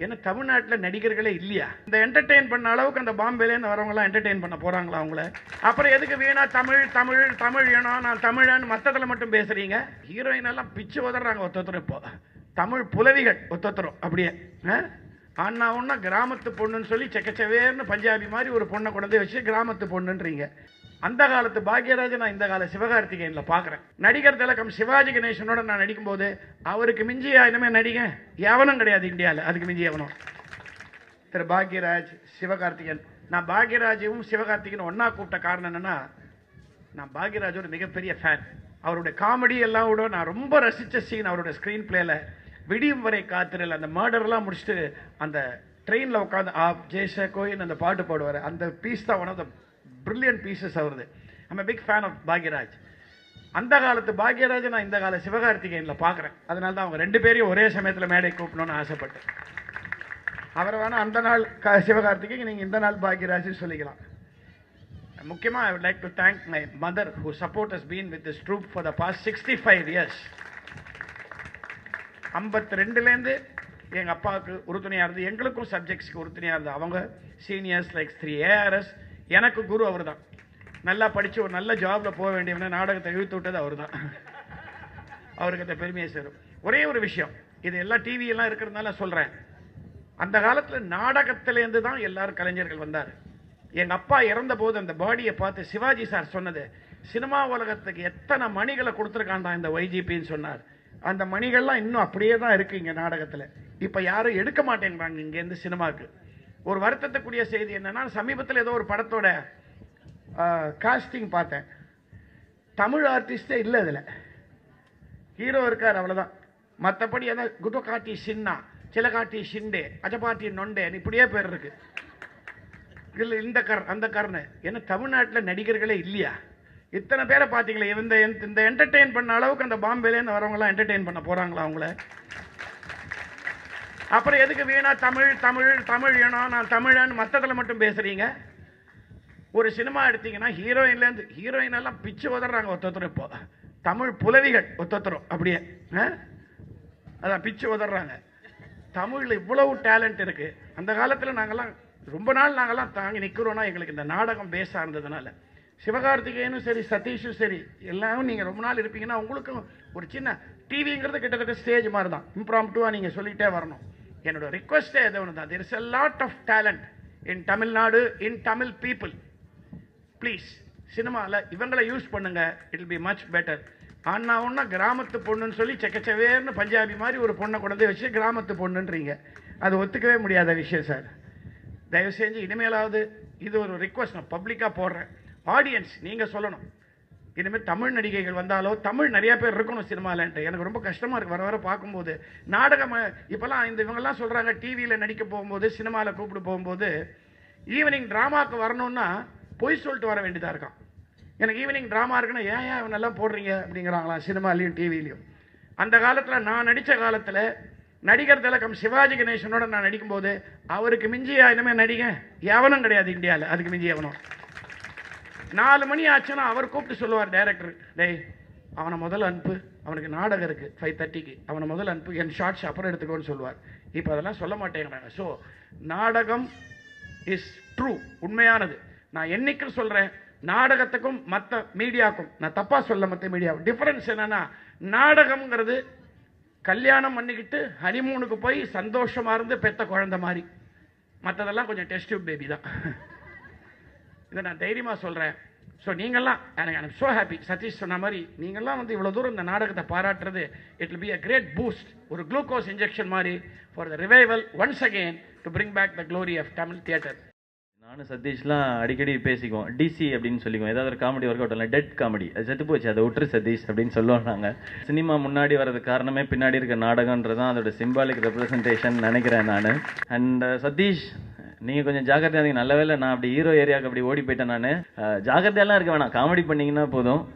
ஏன்னா தமிழ்நாட்டில் நடிகர்களே இல்லையா? இந்த என்டர்டெயின் பண்ண அளவுக்கு அந்த பாம்பேலேருந்து வரவங்களாம் என்டர்டெயின் பண்ண போகிறாங்களா அவங்கள? அப்புறம் எதுக்கு வீணா தமிழ் தமிழ் தமிழ் ஏனோ நான் தமிழன் மற்றதில் மட்டும் பேசுகிறீங்க ஹீரோயின் எல்லாம் பிச்சு உதறாங்க ஒருத்தரும் இப்போ. தமிழ் புலவிகள் ஒருத்தரும் அப்படியே அண்ணா ஒன்றா கிராமத்து பொண்ணுன்னு சொல்லி செக்கச்சவேர்னு பஞ்சாபி மாதிரி ஒரு பொண்ணை கொண்டு வச்சு கிராமத்து பொண்ணுன்றீங்க. அந்த காலத்து பாக்யராஜன் நான் இந்த கால சிவகார்த்திகேயனில் பார்க்குறேன். நடிகர் திலகம் சிவாஜி கணேசனோட நான் நடிக்கும்போது அவருக்கு மிஞ்சியா இனிமே நடிக? எவனும் கிடையாது இந்தியாவில் அதுக்கு மிஞ்சி எவனும். திரு பாக்யராஜ் சிவகார்த்திகேயன். நான் பாக்யராஜையும் சிவகார்த்திகேயன் ஒன்றா கூப்பிட்ட காரணம் என்னென்னா நான் பாக்யராஜோட மிகப்பெரிய ஃபேன் அவருடைய காமெடி எல்லாம் விட நான் ரொம்ப ரசித்த சீன் அவருடைய ஸ்க்ரீன் பிளேயில் விடியும் வரை காத்திரல் அந்த மர்டர்லாம் முடிச்சுட்டு அந்த ட்ரெயினில் உட்காந்து ஆ ஜெய்ஷ கோயின் அந்த பாட்டு பாடுவார். அந்த பீஸ் தான் one of the brilliant pieces அவருது I'm big fan of Bhagyaraj அந்த காலத்து பாக்யராஜ் நான் இந்த கால சிவகார்த்திகேயனில் பார்க்குறேன். அதனால தான் அவங்க ரெண்டு பேரையும் ஒரே சமயத்தில் மேடை கூப்பிடணும்னு ஆசைப்பட்டேன். அவரை வேணால் அந்த நாள் க- சிவகார்த்திகேயன் நீங்கள் இந்த நாள் பாக்யராஜ்னு சொல்லிக்கலாம். முக்கியமாக I would like to thank my mother who support has been with this troupe for the past sixty five years ஐம்பத்தி ரெண்டுலேருந்து எங்கள் அப்பாவுக்கு உறுதுணையாக இருந்து எங்களுக்கும் சப்ஜெக்ட்ஸ்க்கு உறுதுணையாக இருந்தது. அவங்க சீனியர்ஸ் லைக் த்ரீ ஏஆர்எஸ் எனக்கு குரு அவர் தான் நல்லா படித்து ஒரு நல்ல ஜாபில் போக வேண்டியவன நாடகத்தை இழுத்து விட்டது அவர் தான் அவருக்கு அந்த பெருமையை சேரும். ஒரே ஒரு விஷயம். இது எல்லாம் டிவியெல்லாம் இருக்கிறதுனால சொல்கிறேன் அந்த காலத்தில் நாடகத்திலேருந்து தான் எல்லாரும் கலைஞர்கள் வந்தார். எங்கள் அப்பா இறந்த போது அந்த பாடியை பார்த்து சிவாஜி சார் சொன்னது சினிமா உலகத்துக்கு எத்தனை மணிகளை கொடுத்துருக்காண்டா இந்த ஒய்ஜிபின்னு சொன்னார். அந்த மணிகள்லாம் இன்னும் அப்படியே தான் இருக்குது இங்கே நாடகத்தில். இப்போ யாரும் எடுக்க மாட்டேங்கிறாங்க இங்கேருந்து சினிமாவுக்கு ஒரு வருத்தத்துக்குரிய செய்தி என்னன்னா சமீபத்தில் ஏதோ ஒரு படத்தோட காஸ்டிங் பார்த்தேன். தமிழ் ஆர்டிஸ்டே இல்லை அதில். ஹீரோ இருக்கார் அவ்வளோதான் மற்றபடி அதான் குட்டகாட்டி சின்னா சிலகாட்டி ஷிண்டே அஜபாட்டி நொண்டேன்னு இப்படியே பேர் இருக்கு. இல்லை இந்த கர் அந்த கர்னு. ஏன்னா தமிழ்நாட்டில் நடிகர்களே இல்லையா? இத்தனை பேரை பார்த்தீங்களே இந்த இந்த என்டர்டெயின் பண்ண அளவுக்கு அந்த பாம்பேலேருந்து வரவங்களாம் என்டர்டெயின் பண்ண போகிறாங்களா அவங்கள? அப்புறம் எதுக்கு வீணா தமிழ் தமிழ் தமிழ் ஏனோ நான் தமிழன் மற்றதில் மட்டும் பேசுகிறீங்க ஒரு சினிமா எடுத்தீங்கன்னா ஹீரோயின்லேருந்து ஹீரோயின் எல்லாம் பிச்சு உதறாங்க ஒத்தொத்தரும் இப்போ. தமிழ் புலவிகள் ஒத்தொத்தரும் அப்படியே. ஆ? அதான் பிச்சு உதறாங்க தமிழில் இவ்வளவு டேலண்ட் இருக்குது அந்த காலத்தில் நாங்கள்லாம் ரொம்ப நாள் நாங்கள்லாம் தாங்கி நிற்கிறோன்னா எங்களுக்கு இந்த நாடகம் பேச இருந்ததுனால. சிவகார்த்திகேயனும் சரி சதீஷும் சரி எல்லாரும் நீங்கள் ரொம்ப நாள் இருப்பீங்கன்னா உங்களுக்கும் ஒரு சின்ன டிவிங்கிறது கிட்டத்தட்ட ஸ்டேஜ் மாதிரி தான். இம்ப்ராம்டுவாக நீங்கள் சொல்லிகிட்டே வரணும். என்னோட ரிக்வஸ்டே எது ஒன்று தான் there is a lot of talent in Tamil Nadu in Tamil people please சினிமாவில் இவங்களை யூஸ் பண்ணுங்க. இட் பி மச் பெட்டர் அண்ணா ஒன்றா கிராமத்து பொண்ணுன்னு சொல்லி செக்கச்சவேர்னு பஞ்சாபி மாதிரி ஒரு பொண்ணை கொண்டு வச்சு கிராமத்து பொண்ணுன்றீங்க. அது ஒத்துக்கவே முடியாத விஷயம் சார் தயவு செஞ்சு இனிமேலாவது இது ஒரு ரிக்வஸ்ட் நான் பப்ளிக்காக போடுறேன். ஆடியன்ஸ் நீங்கள் சொல்லணும். இனிமேல் தமிழ் நடிகைகள் வந்தாலோ தமிழ் நிறைய பேர் இருக்கணும் சினிமாலன்ட்டு. எனக்கு ரொம்ப கஷ்டமாக இருக்குது வர வர பார்க்கும்போது நாடகம் இப்போல்லாம் இந்த இவங்கெல்லாம் சொல்கிறாங்க டிவியில் நடிக்க போகும்போது சினிமாவில் கூப்பிட்டு போகும்போது ஈவினிங் ட்ராமாவுக்கு வரணும்னா பொய் சொல்லிட்டு வர வேண்டியதாக இருக்கான். எனக்கு ஈவினிங் ட்ராமா இருக்குன்னா ஏன் ஏன் இவனெல்லாம் போடுறீங்க? அப்படிங்கிறாங்களாம் சினிமாலையும் டிவிலையும் அந்த காலத்தில் நான் நடித்த காலத்தில் நடிகர் திலகம் சிவாஜி கணேசனோட நான் நடிக்கும்போது அவருக்கு மிஞ்சியா இனிமேல் நடிகன்? எவனும் கிடையாது இந்தியாவில் அதுக்கு மிஞ்சி எவனும். நாலு மணி ஆச்சுன்னா அவர் கூப்பிட்டு சொல்லுவார் டைரக்டர் டேய் அவனை முதல்ல அனுப்பு. அவனுக்கு நாடகம் இருக்குது ஃபைவ் தேர்ட்டிக்கு அவனை முதல்ல அனுப்பு என் ஷார்ட்ஸ் அப்புறம் எடுத்துக்கோன்னு சொல்லுவார். இப்போ அதெல்லாம் சொல்ல மாட்டேங்கிறாங்க ஸோ நாடகம் இஸ் ட்ரூ உண்மையானது. நான் என்னைக்கும் சொல்கிறேன் நாடகத்துக்கும் மற்ற மீடியாவுக்கும் நான் தப்பாக சொல்ல மற்ற மீடியாவுக்கும் டிஃப்ரென்ஸ் என்னென்னா நாடகம்ங்கிறது கல்யாணம் பண்ணிக்கிட்டு ஹனிமூனுக்கு போய் சந்தோஷமாக இருந்து பெத்த குழந்தை மாதிரி. மற்றதெல்லாம் கொஞ்சம் டெஸ்ட் பேபி தான். இதை நான் தைரியமாக சொல்கிறேன் ஸோ நீங்கள்லாம் எனக்கு ஐம் ஸோ ஹாப்பி சதீஷ் சொன்ன மாதிரி நீங்கள்லாம் வந்து இவ்வளோ தூரம் இந்த நாடகத்தை பாராட்டுறது it will be a great boost ஒரு குளுக்கோஸ் இன்ஜெக்ஷன் மாதிரி for the revival once again to bring back the glory of Tamil theatre நானும் சதீஷ்லாம் அடிக்கடி பேசிக்குவோம். டிசி அப்படின்னு சொல்லிக்குவோம். ஏதாவது ஒரு காமெடி ஒர்க் அவுட் இல்லை டெட் காமெடி அது செத்து போச்சு. அதை விட்டுரு சதீஷ் அப்படின்னு சொல்லுவோம் நாங்கள் சினிமா முன்னாடி வரது காரணமே பின்னாடி இருக்க நாடகன்றது தான் அதோட சிம்பாலிக் ரெப்ரசன்டேஷன் நினைக்கிறேன் நான். அண்ட் uh, சதீஷ் நீங்கள் கொஞ்சம் ஜாக்கிரதையாக இருந்தீங்க. நல்ல நான் அப்படி ஹீரோ ஏரியாவுக்கு அப்படி ஓடி போயிட்டேன் நான். ஜாக்கிரதையெல்லாம் இருக்க வேணாம். காமெடி பண்ணிங்கன்னா போதும்.